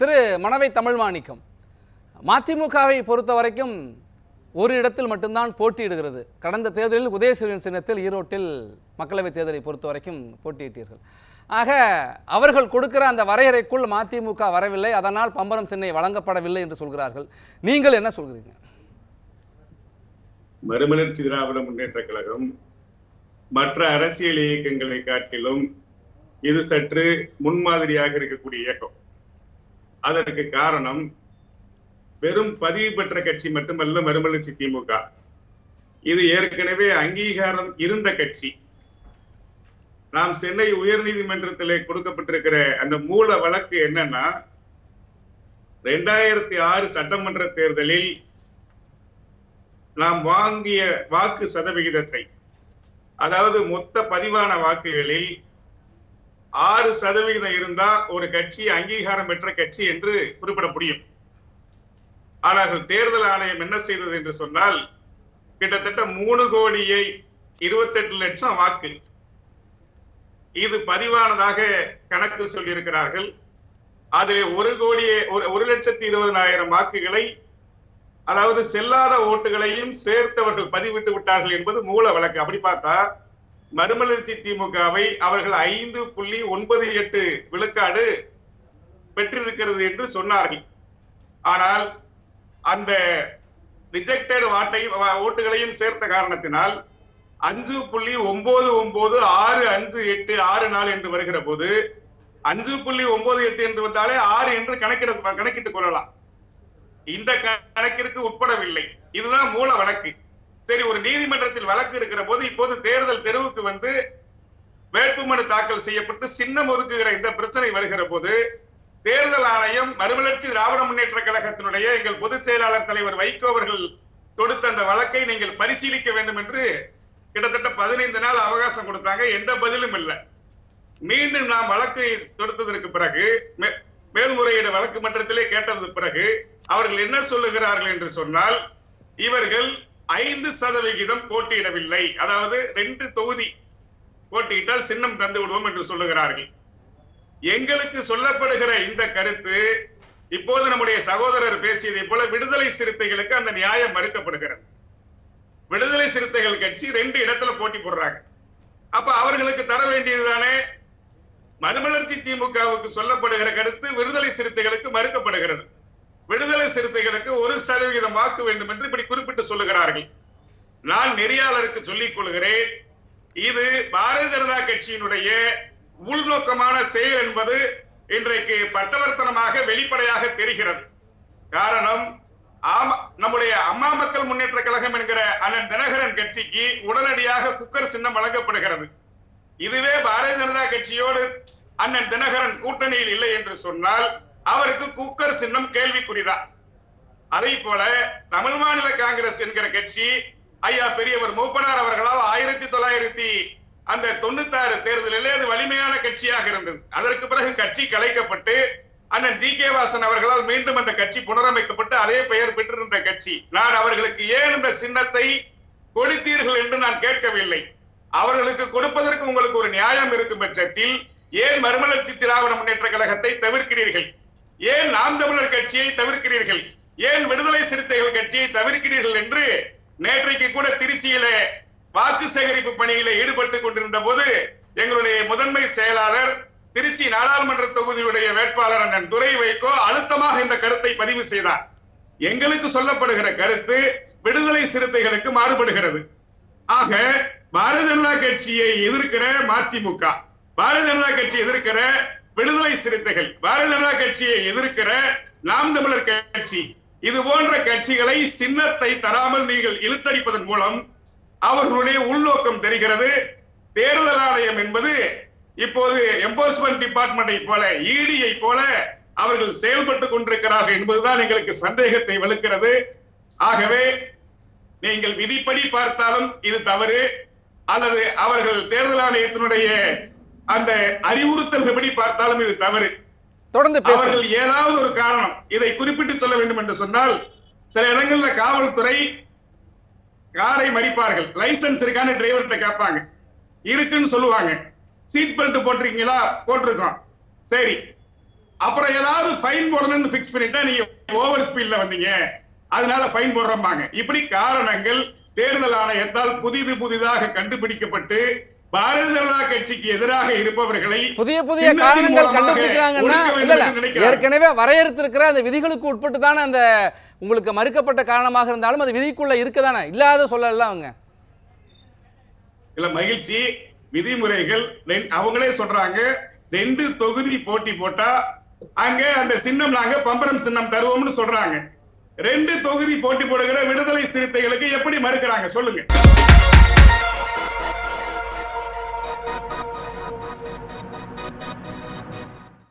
திரு மணவை தமிழ் மாணிக்கம். மதிமுகவை பொறுத்த வரைக்கும் ஒரு இடத்தில் மட்டும்தான் போட்டியிடுகிறது. கடந்த தேர்தலில் உதயசூரியன் சின்னத்தில் ஈரோட்டில் மக்களவைத் தேர்தலை பொறுத்த வரைக்கும் போட்டியிட்டீர்கள். ஆக அவர்கள் கொடுக்கிற அந்த வரையறைக்குள் மதிமுக வரவில்லை. அதனால் பம்பரம் சின்னை வழங்கப்படவில்லை என்று சொல்கிறார்கள். நீங்கள் என்ன சொல்கிறீங்க? மறுமலர்ச்சி திராவிட முன்னேற்ற கழகம் மற்ற அரசியல் இயக்கங்களை காட்டிலும் இது சற்று முன்மாதிரியாக இருக்கக்கூடிய இயக்கம். அதற்கு காரணம் வெறும் பதிவு பெற்ற கட்சி மட்டுமல்ல மறுமலர்ச்சி திமுக. இது ஏற்கனவே அங்கீகாரம் இருந்த கட்சி. நாம் சென்னை உயர் நீதிமன்றத்தில் கொடுக்கப்பட்டிருக்கிற அந்த மூல வழக்கு என்னன்னா ரெண்டாயிரத்தி ஆறு சட்டமன்ற தேர்தலில் நாம் வாங்கிய வாக்கு சதவிகிதத்தை அதாவது மொத்த பதிவான வாக்குகளில் ஆறு சதவிகிதம் இருந்தா ஒரு கட்சி அங்கீகாரம் பெற்ற கட்சி என்று குறிப்பிட முடியும். ஆனால் தேர்தல் ஆணையம் என்ன செய்தது என்று சொன்னால் கிட்டத்தட்ட மூணு கோடியை இருபத்தெட்டு லட்சம் வாக்கு. இது பதிவானதாக கணக்கு சொல்லியிருக்கிறார்கள். அதில் ஒரு கோடியே ஒரு ஒரு லட்சத்தி இருபதனாயிரம் வாக்குகளை அதாவது செல்லாத ஓட்டுகளையும் சேர்த்தவர்கள் பதிவிட்டு விட்டார்கள் என்பது மூல வழக்கு. அப்படி பார்த்தா மறுமலர்ச்சி திமுகவை அவர்கள் ஐந்து புள்ளி ஒன்பது எட்டு விழுக்காடு பெற்றிருக்கிறது என்று சொன்னார்கள். ஆனால் அந்த ரிஜெக்டட் வாட்டையும் ஓட்டுகளையும் சேர்த்த காரணத்தினால் அஞ்சு புள்ளி ஒன்பது ஒன்பது ஆறு அஞ்சு எட்டு ஆறு நாலு என்று வருகிற போது அஞ்சு புள்ளி ஒன்பது எட்டு என்று வந்தாலே ஆறு என்று கணக்கிட கணக்கிட்டுக் கொள்ளலாம். இந்த கணக்கிற்கு உட்படவில்லை. இதுதான் மூல வழக்கு. சரி ஒரு நீதிமன்றத்தில் வழக்கு இருக்கிற போது இப்போது தேர்தல் தெருவுக்கு வந்து வேட்புமனு தாக்கல் செய்யப்பட்டு சின்னம் ஒதுக்குகிற இந்த பிரச்சனை வருகிற போது தேர்தல் ஆணையம் மறுமலர்ச்சி திராவிட முன்னேற்ற கழகத்தினுடைய எங்கள் பொதுச் செயலாளர் தலைவர் வைகோ அவர்கள் தொடுத்த அந்த வழக்கை நீங்கள் பரிசீலிக்க வேண்டும் என்று கிட்டத்தட்ட பதினைந்து நாள் அவகாசம் கொடுத்தாங்க. எந்த பதிலும் இல்லை. மீண்டும் நாம் வழக்கை தொடுத்ததற்கு பிறகு மேல்முறையீடு வழக்கு மன்றத்திலே கேட்டதற்கு பிறகு அவர்கள் என்ன சொல்லுகிறார்கள் என்று சொன்னால் இவர்கள் ஐந்து சதவிகிதம் போட்டியிடவில்லை. அதாவது ரெண்டு தொகுதி போட்டியிட்டால் சின்னம் தந்து விடுவோம் என்று சொல்லுகிறார்கள். எங்களுக்கு சொல்லப்படுகிற இந்த கருத்து இப்போது நம்முடைய சகோதரர் பேசியதை போல விடுதலை சிறுத்தைகளுக்கு அந்த நியாயம் மறுக்கப்படுகிறது. விடுதலை சிறுத்தைகள் கட்சி ரெண்டு இடத்துல போட்டி போடுறாங்க. அப்ப அவர்களுக்கு தர வேண்டியதுதானே? மறுமலர்ச்சி திமுகவுக்கு சொல்லப்படுகிற கருத்து விடுதலை சிறுத்தைகளுக்கு மறுக்கப்படுகிறது. விடுதலை சிறுத்தைகளுக்கு ஒரு சதவிகிதம் வாக்கு வேண்டும் என்று இப்படி குறிப்பிட்டு சொல்லுகிறார்கள். நான் நெறியாளருக்கு சொல்லிக் கொள்கிறேன் இது பாரதிய ஜனதா கட்சியினுடைய உள்நோக்கமான செயல் என்பது இன்றைக்கு பட்டவர்த்தனமாக வெளிப்படையாக தெரிகிறது. காரணம் நம்முடைய அம்மா மக்கள் முன்னேற்ற கழகம் என்கிற அண்ணன் தினகரன் கட்சிக்கு உடனடியாக குக்கர் சின்னம் வழங்கப்படுகிறது. இதுவே பாரதிய ஜனதா கட்சியோடு அண்ணன் தினகரன் கூட்டணியில் இல்லை என்று சொன்னால் அவருக்கு குக்கர் சின்னம் கேள்விக்குறிதான் அதே போல தமிழ் மாநில காங்கிரஸ் என்கிற கட்சி ஐயா பெரியவர் மூப்பனார் அவர்களால் ஆயிரத்தி தொள்ளாயிரத்தி அந்த தொண்ணூத்தாறு தேர்தலிலே அது வலிமையான கட்சியாக இருந்தது. அதற்கு பிறகு கட்சி கலைக்கப்பட்டு அண்ணன் ஜி கே வாசன் அவர்களால் மீண்டும் அந்த கட்சி புனரமைக்கப்பட்டு அதே பெயர் பெற்றிருந்த கட்சி. நான் அவர்களுக்கு ஏன் இந்த சின்னத்தை கொடுத்தீர்கள் என்று நான் கேட்கவில்லை. அவர்களுக்கு கொடுப்பதற்கு உங்களுக்கு ஒரு நியாயம் இருக்கும் பட்சத்தில் ஏன் மறுமலர்ச்சி திராவிட முன்னேற்ற கழகத்தை தவிர்க்கிறீர்கள்? ஏன் நாம் தமிழர் கட்சியை தவிர்க்கிறீர்கள்? ஏன் விடுதலை சிறுத்தைகள் கட்சியை தவிர்க்கிறீர்கள் என்று நேற்றைக்கு கூட திருச்சியில வாக்கு சேகரிப்பு பணியில ஈடுபட்டு கொண்டிருந்த போது எங்களுடைய முதன்மை செயலாளர் திருச்சி நாடாளுமன்ற தொகுதியுடைய வேட்பாளர் அண்ணன் துரை வைகோ அழுத்தமாக இந்த கருத்தை பதிவு செய்தார். எங்களுக்கு சொல்லப்படுகிற கருத்து விடுதலை சிறுத்தைகளுக்கு மாறுபடுகிறது. ஆக பாரதிய ஜனதா கட்சியை எதிர்க்கிற மதிமுக பாரதிய ஜனதா கட்சி எதிர்க்கிற விடுதலை சிறுத்தைகள் பாரதிய ஜனதா கட்சியை எதிர்க்கிற நாம் தமிழர் கட்சி இது போன்ற கட்சிகளை சின்னத்தை தராமல் நீங்கள் இழுத்தடிப்பதன் மூலம் அவர்களுடைய உள்நோக்கம் தெரிகிறது. தேர்தல் ஆணையம் என்பது இப்போது என்போர்ஸ்மெண்ட் டிபார்ட்மெண்டை போல இடியை போல அவர்கள் செயல்பட்டுக் கொண்டிருக்கிறார்கள் என்பதுதான் எங்களுக்கு சந்தேகத்தை வலுக்கிறது. ஆகவே நீங்கள் விதிப்படி பார்த்தாலும் இது தவறு. அல்லது அவர்கள் தேர்தல் ஆணையத்தினுடைய அந்த அறிவுறுத்தல்படி பார்த்தாலும் இது தவறு. தொடர்ந்து அவர்கள் ஏதாவது ஒரு காரணம் இதை குறிப்பிட்டு சொல்ல வேண்டும் என்று சொன்னால் சில இடங்கள்ல காவல்துறை காரை மறிப்பார்கள். லைசன்ஸ் இருக்கான்னு டிரைவர்கிட்ட கேட்பாங்க. இருக்குன்னு சொல்லுவாங்க. சீட் பெல்ட் போட்டிருக்கீங்களா? போட்டிருக்கோம். சரி. அப்புறம் ஏதாவது ஃபைன் போடணும்னு பிக்ஸ் பண்ணிட்டா நீங்க ஓவர் ஸ்பீட்ல வந்தீங்க. அதனால ஃபைன் போடுறோம்பாங்க. இப்படி காரணங்கள் தேர்தல் ஆணையத்தால் புதிது புதிதாக கண்டுபிடிக்கப்பட்டு பாரதிய ஜனதா கட்சிக்கு எதிராக இருப்பவர்களை புதிய புதிய காரணங்கள் கண்டுபிடிக்கிறாங்கன்னா. ஏற்கனவே வரையறுத்திருக்கிற அந்த விதிகளுக்கு உட்பட்டு தானே அந்த உங்களுக்கு மறுக்கப்பட்ட காரணமாக இருந்தாலும் அது விதிக்குள்ள இருக்கதானே? இல்லாத சொல்லல அவங்க. இல்ல மகிழ்ச்சி விதிமுறைகள் அவங்களே சொல்றாங்க. ரெண்டு தொகுதி போட்டி போட்டா அங்க அந்த சின்னம் நாங்க பம்பரம் சின்னம் தருவோம்னு சொல்றாங்க. ரெண்டு தொகுதி போட்டி போடுகிற விடுதலை சிறுத்தைகளுக்கு எப்படி மறுக்கிறாங்க? சொல்லுங்க.